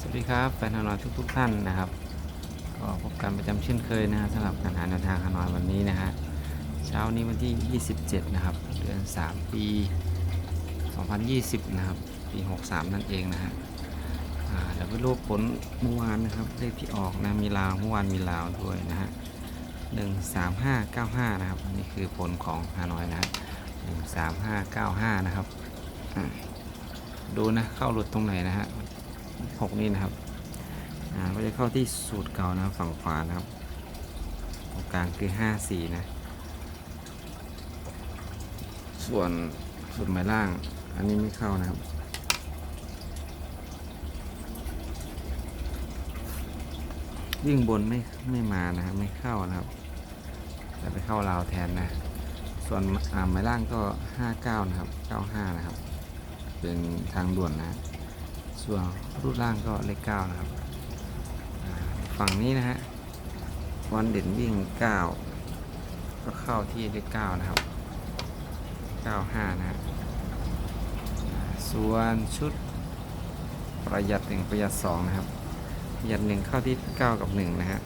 สวัสดีครับแฟนฮานอยทุกทุกๆท่านนะครับก็พบกันประจำเช่นเคยนะฮะสำหรับการหาแนวทางฮานอยวันนี้นะฮะเช้านี้วันที่ 27 นะครับ เดือน 3 ปี 2020 นะครับ ปี 63 นั่นเองนะฮะเดี๋ยวไปรูปผลเมื่อวานนะครับเลขที่ออกนะมีลาวเมื่อวานมีลาวด้วยนะฮะ13595 นะครับนนี้คือผลของฮานอยนะ13595 นะครับดูนะเข้าหลุดตรงไหนนะฮะ หกนี่นะครับอ่าก็จะเข้าที่สูตรเก่านะครับฝั่งขวานะครับตรงกลางคือห้าสี่นะ ส่วนสูตรหมายล่าง อันนี้ไม่เข้านะครับวิ่งบนไม่ไม่มานะครับไม่เข้านะครับแต่ไปเข้าราวแทนนะ ส่วนอ่าหมายล่างก็ห้าเก้านะครับเก้าห้านะครับ เป็นทางด่วนนะ ส่วนรูปร่างก็เลขเก้านะครับ ฝั่งนี้นะฮะวันเด่นวิ่งเก้าก็เข้าที่เลขเก้านะครับเก้าห้านะฮะส่วนชุดประหยัดหนึ่งประหยัดสองนะครับประหยัดหนึ่งเข้าที่เก้ากับหนึ่งนะฮะ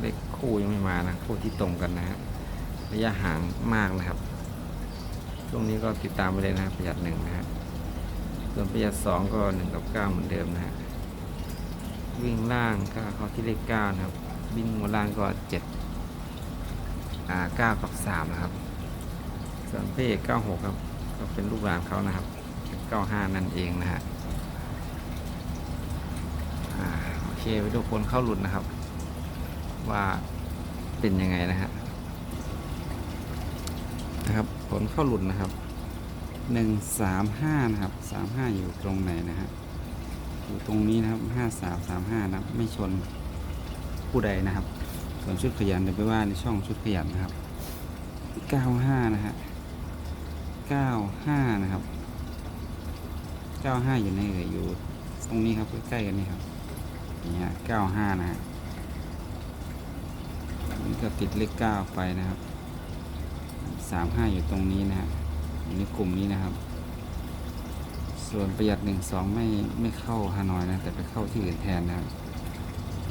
เลขคู่ยังไม่มานะคู่ที่ตรงกันนะฮะระยะห่างมากนะครับช่วงนี้ก็ติดตามไปเลยนะประหยัดหนึ่งนะฮะ ส่วนประหยัดสองก็หนึ่งกับเก้าเหมือนเดิมนะฮะ วิ่งล่างก็เข้าที่เลขเก้านะครับ วิ่งบนล่างก็เจ็ดอ่าเก้ากับสามนะครับ ส่วนพระเอกเก้าหกครับ ก็เป็นลูกหลานเขานะครับเก้าห้านั่นเองนะฮะ อ่า โอเคไปดูคนเข้าหลุดนะครับ ว่าเป็นยังไงนะฮะ นะครับ ผลเข้าหลุดนะครับ หนึ่งสามห้านะครับสามห้าอยู่ตรงไหนนะฮะอยู่ตรงนี้นะครับห้าสามสามห้านะครับไม่ชนผู้ใดนะครับ ส่วนชุดขยันเดี๋ยวไปว่าในช่องชุดขยันนะครับเก้าห้านะฮะเก้าห้านะครับเก้าห้าอยู่ในเอ่ยอยู่ตรงนี้ครับใกล้ๆกันนี่ครับนี่ฮะเก้าห้านะฮะนี่ก็ติดเลขเก้าไปนะครับสามห้าอยู่ตรงนี้นะฮะ ในกลุ่มนี้นะครับ ส่วนประหยัดหนึ่งสองไม่ไม่เข้าฮานอยนะ แต่ไปเข้าที่อื่นแทนนะครับ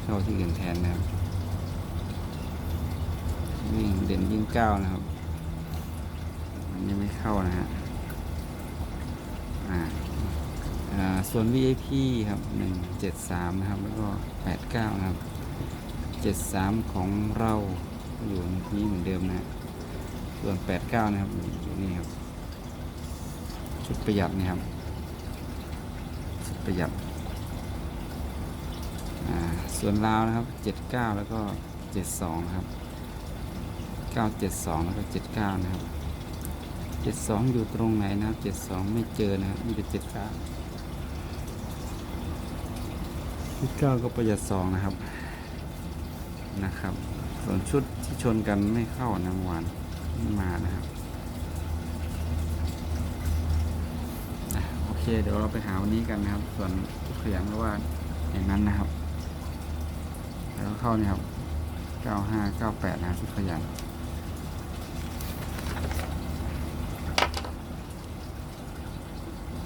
เข้าที่อื่นแทนนะครับวิ่งเด่นวิ่งเก้านะครับมันยังไม่เข้านะฮะอ่าอ่าส่วน VIP ครับหนึ่งเจ็ดสามนะครับ แล้วก็แปดเก้านะครับเจ็ดสามของเราอยู่นี้เหมือนเดิมนะฮะส่วนแปดเก้านะครับอยู่นี่ครับ ชุดประหยัดนี่ครับชุดประหยัดอ่าส่วนลาวนะครับ 79 แล้วก็ 72นะครับ 972 แล้วก็ 79 นะครับ 72 อยู่ตรงไหนนะครับ 72 ไม่เจอนะครับมีแต่79 79 ก็ประหยัด 2 นะครับ นะครับ ส่วนชุดที่ชนกันไม่เข้านะเมื่อวานไม่มานะครับ อะโอ เคเดี๋ยวเราไปหาวันนี้กันนะครับ ส่วนทุกขยันก็ว่าอย่างนั้นนะครับ แล้วเข้านี่ครับ 95 98 นะครับทุกขยัน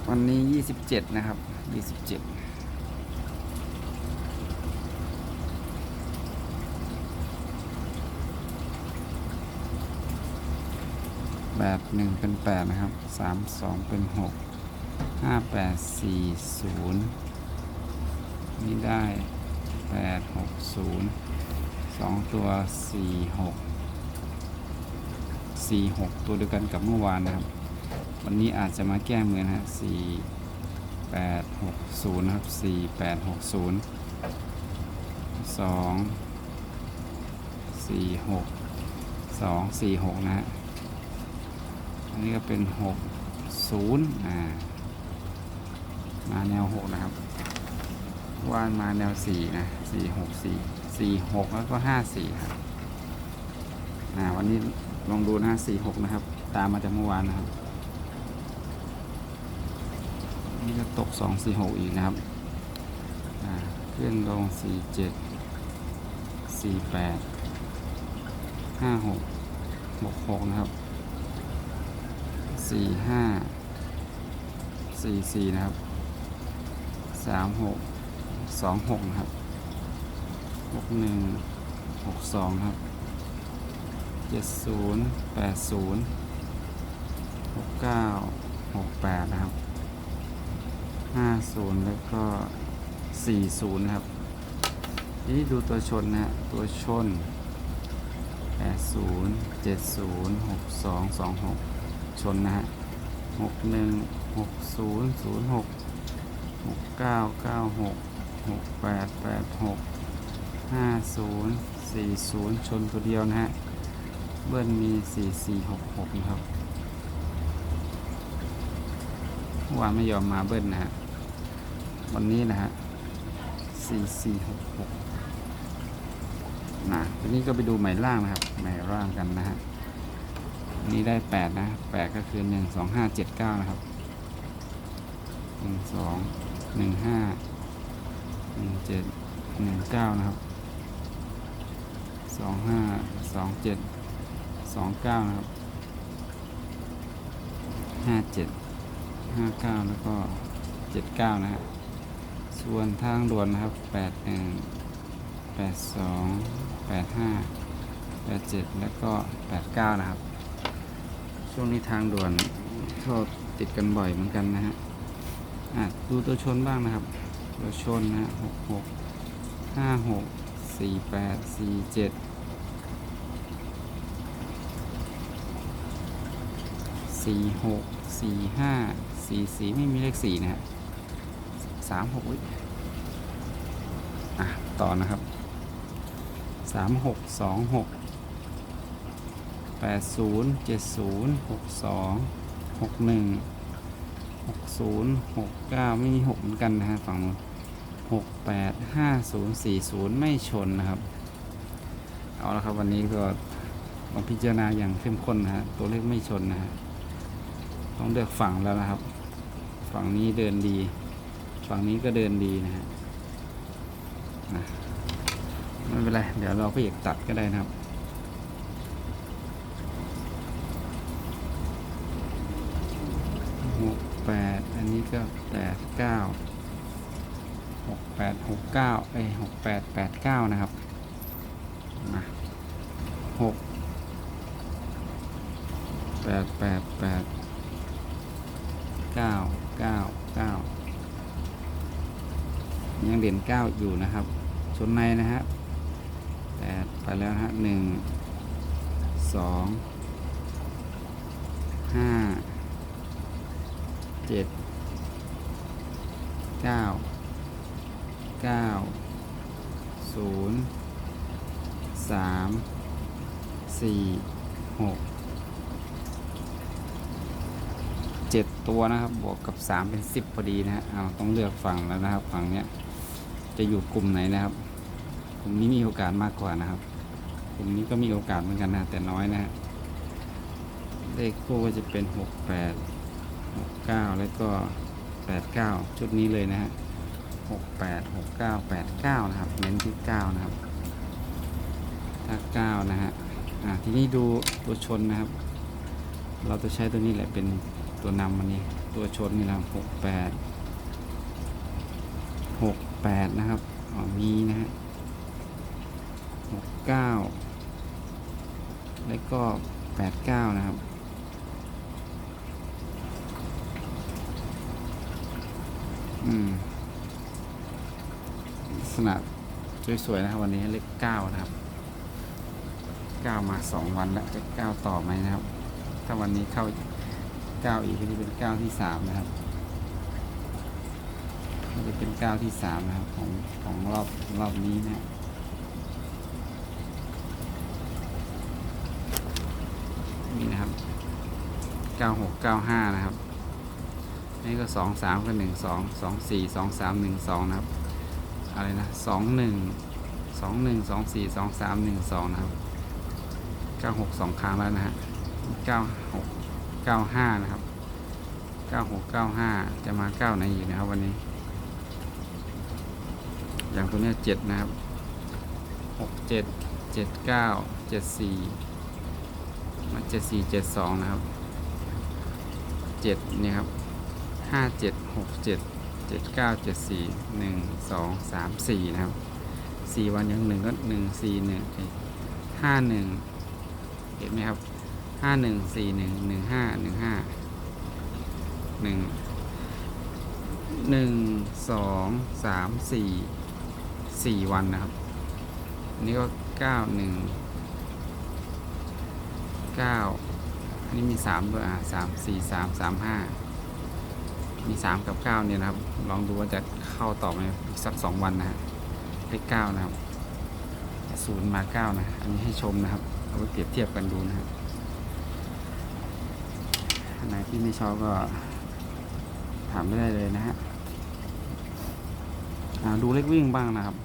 วันนี้ 27 นะครับ 27แปดหนึ่งเป็นแปดนะครับสามสองเป็นหก ห้าแปดสี่ศูนย์นี่ได้แปดหกศูนย์สองตัวสี่หกสี่หกตัวเดียวกันกับเมื่อวานนะครับ วันนี้อาจจะมาแก้มือนะฮะสี่แปดหกศูนย์นะครับสี่แปดหกศูนย์สองสี่หกสองสี่หกนะฮะอันนี้ก็เป็นหกศูนย์อ่า มาแนวหกนะครับว่านมาแนวสี่นะสี่หกสี่สี่หกแล้วก็ห้าสี่ครับอ่าวันนี้ลองดูนะฮะสี่หกนะครับ ตามมาจากเมื่อวานนะครับ นี่ก็ตกสองสี่หกอีกนะครับอ่าขึ้นลงสี่เจ็ดสี่แปดห้าหกหกหกนะครับสี่ห้าสี่สี่นะครับ สามหกสองหกครับหกหนึ่งหกสองครับเจ็ดศูนย์แปดศูนย์หกเก้าหกแปดนะครับห้าศูนย์แล้วก็สี่ศูนย์ครับนี้ดูตัวชนนะฮะตัวชนแปดศูนย์เจ็ดศูนย์หกสองสองหกชนนะฮะหกหนึ่งหกศูนย์ศูนย์หก หกเก้าเก้าหกหกแปดแปดหกห้าศูนย์สี่ศูนย์ชนตัวเดียวนะฮะ เบิ้ลมีสี่สี่หกหกนะครับวานไม่ยอมมาเบิ้ลนะฮะ วันนี้นะฮะสี่สี่หกหกนะทีนี้ก็ไปดูหมายล่างนะครับ หมายล่างกันนะฮะนนี้ได้แปดนะแปดก็คือหนึ่งสองห้าเจ็ดเก้านะครับหนึ่งสอง หนึ่งห้าหนึ่งเจ็ดหนึ่งเก้านะครับสองห้าสองเจ็ดสองเก้านะครับห้าเจ็ดห้าเก้าแล้วก็เจ็ดเก้านะฮะส่วนทางด่วนนะครับแปดหนึ่งแปดสองแปดห้าแปดเจ็ดแล้วก็แปดเก้านะครับ ช่วงนี้ทางด่วนก็ติดกันบ่อยเหมือนกันนะฮะ ดูตัวชนบ้างนะครับ ตัวชนนะฮะหกหกห้าหกสี่แปดสี่เจ็ดสี่หกสี่ห้าสี่สี่ไม่มีเลขสี่นะฮะสามหกอะ ต่อนะครับสามหกสองหกแปดศูนย์เจ็ดศูนย์หกสองหกหนึ่ง หกศูนย์หกเก้าไม่มีหกเหมือนกันนะฮะฝั่งนู้นหกแปดห้าศูนย์สี่ศูนย์ไม่ชนนะครับ เอาละครับวันนี้ก็มาพิจารณาอย่างเข้มข้นนะฮะตัวเลขไม่ชนนะฮะต้องเลือกฝั่งแล้วนะครับ ฝั่งนี้เดินดี ฝั่งนี้ก็เดินดีนะฮะไม่เป็นไร เดี๋ยวเราไปเอกตัดก็ได้นะครับ หก แปดอันนี้ก็แปดเก้าหกแปดหกเก้าเอ้ยหกแปดแปดเก้านะครับมาหกแปดแปดแปดเก้าเก้าเก้ายังเด่นเก้าอยู่นะครับชนในนะฮะแปดไปแล้วฮะหนึ่งสองห้า เจ็ดเก้าเก้าศูนย์สามสี่หกเจ็ดตัวนะครับ บวกกับสามเป็นสิบพอดีนะฮะเอาต้องเลือกฝั่งแล้วนะครับ ฝั่งเนี้ยจะอยู่กลุ่มไหนนะครับกลุ่มนี้มีโอกาสมากกว่านะครับกลุ่มนี้ก็มีโอกาสเหมือนกันนะแต่น้อยนะฮะเลขคู่ก็จะเป็นหกแปด หกเก้าแล้วก็แปดเก้าชุดนี้เลยนะฮะหกแปดหกเก้าแปดเก้านะครับ เน้นที่เก้านะครับ ถ้าเก้านะฮะ อ่า ทีนี้ดูตัวชนนะครับ เราจะใช้ตัวนี้แหละเป็นตัวนำมันนี่ตัวชนนี่นะหกแปดหกแปดนะครับ อ๋อ มีนะฮะหกเก้าแล้วก็แปดเก้านะครับ อืมลักษณะสวยๆนะครับ วันนี้เลขเก้านะครับเก้ามาสองวันแล้วจะเก้าต่อไหมนะครับ ถ้าวันนี้เข้าเก้าอีกก็จะเป็นเก้าที่สามนะครับก็จะเป็นเก้าที่สามนะครับ ของของรอบรอบนี้นะนี่นะครับเก้าหกเก้าห้านะครับ นี่ก็สองสามก็หนึ่งสองสองสี่สองสามหนึ่งสองนะครับ อะไรนะสองหนึ่งสองหนึ่งสองสี่สองสามหนึ่งสองนะครับเก้าหกสองครั้งแล้วนะฮะเก้าหกเก้าห้านะครับเก้าหกเก้าห้าจะมาเก้าไหนอีกนะครับวันนี้ อย่างตัวเนี้ยเจ็ดนะครับหกเจ็ดเจ็ดเก้าเจ็ดสี่มาเจ็ดสี่เจ็ดสองนะครับเจ็ดนี่ครับ ห้าเจ็ดหกเจ็ดเจ็ดเก้าเจ็ดสี่หนึ่งสองสามสี่นะครับสี่วันยังหนึ่งก็หนึ่งสี่หนึ่งห้าหนึ่งเห็นไหมครับห้าหนึ่งสี่หนึ่งหนึ่งห้าหนึ่งห้าหนึ่งหนึ่งสองสามสี่สี่วันนะครับนนี้ก็เก้าหนึ่งเก้าอันนี้มีสามด้วยอะสามสี่สามสามห้า มีสามกับเก้าเนี่ยนะครับ ลองดูว่าจะเข้าต่อไหมอีกสักสองวันนะฮะเลขเก้านะครับศูนย์มาเก้านะอันนี้ให้ชมนะครับเอาไปเปรียบเทียบกันดูนะครับอันไหนที่ไม่ชอบก็ถามไม่ได้เลยนะฮะดูเลขวิ่งบ้างนะครับ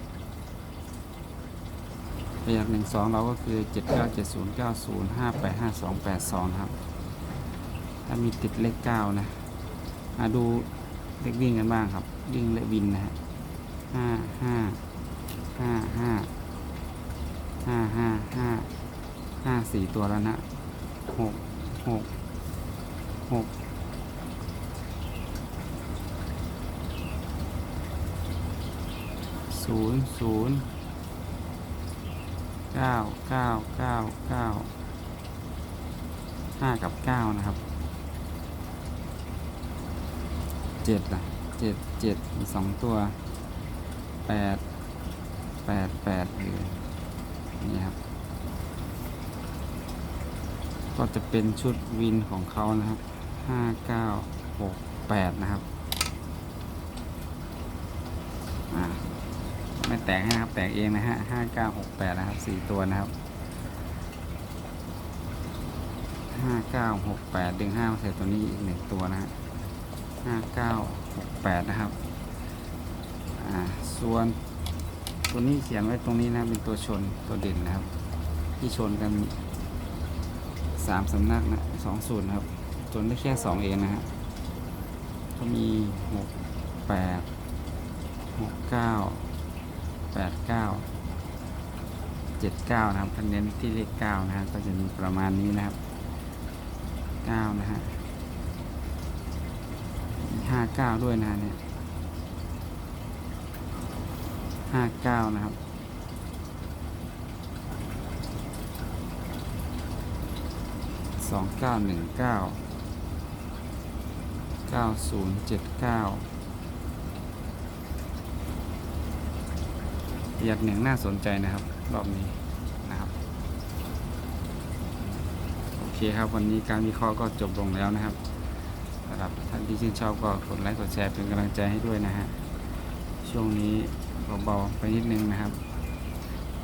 ประหยัดหนึ่งสองเราก็คือเจ็ดเก้าเจ็ดศูนย์เก้าศูนย์ห้าแปดห้าสองแปดสองครับ ถ้ามีติดเลขเก้านะ มาดูเลขวิ่งกันบ้างครับ วิ่งและวินนะฮะห้าห้าห้าห้าห้าห้าห้าห้าสี่ตัวแล้วนะหกหกหกศูนย์ศูนย์เก้าเก้าเก้าเก้าห้ากับเก้านะครับ เจ็ดอะเจ็ดเจ็ดมีสองตัวแปดแปดแปดเออนี่ครับ ก็จะเป็นชุดวินของเขานะครับห้าเก้าหกแปดนะครับไม่แตกนะครับ แตกเองนะฮะห้าเก้าหกแปดนะครับสี่ตัวนะครับห้าเก้าหกแปดดึงห้ามาใส่ตัวนี้อีกหนึ่งตัวนะฮะ ห้าเก้าหกแปดนะครับอ่าส่วนตัวนี้เขียนไว้ตรงนี้นะเป็นตัวชนตัวเด่นนะครับ ที่ชนกันสามสำนักนะสองสูตรนะครับชนได้แค่สองเองนะฮะก็มีหกแปดหกเก้าแปดเก้าเจ็ดเก้านะครับคะแนที่เลขเก้านะฮะก็จะมีประมาณนี้นะครับเก้านะฮะ ห้าเก้าด้วยนะเนี่ยห้าเก้านะครับ สองเก้าหนึ่งเก้าเก้าศูนย์เจ็ดเก้าอยากหนึ่งน่าสนใจนะครับ รอบนี้นะครับ โอเคครับวันนี้การวิเคราะห์ก็จบลงแล้วนะครับ สำหรับท่านที่ชื่นชอบก็กดไลค์กดแชร์เป็นกำลังใจให้ด้วยนะฮะช่วงนี้เบาๆไปนิดนึงนะครับ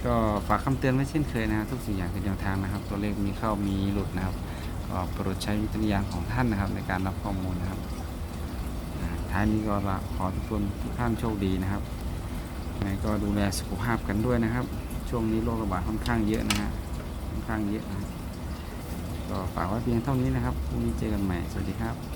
ก็ฝากคำเตือนไว้เช่นเคยนะครับทุกสิ่งอย่างเป็นแนวทางนะครับ ตัวเลขมีเข้ามีหลุดนะครับก็โปรดใช้วิจารณญาณของท่านนะครับ ในการรับข้อมูลนะครับท้ายนี้ก็ละขอทุกคนทุกท่านโชคดีนะครับยังไงก็ดูแลสุขภาพกันด้วยนะครับ ช่วงนี้โรคระบาดค่อนข้างเยอะนะฮะค่อนข้างเยอะนะก็ฝากไว้เพียงเท่านี้นะครับพรุ่งนี้เจอกันใหม่สวัสดีครับ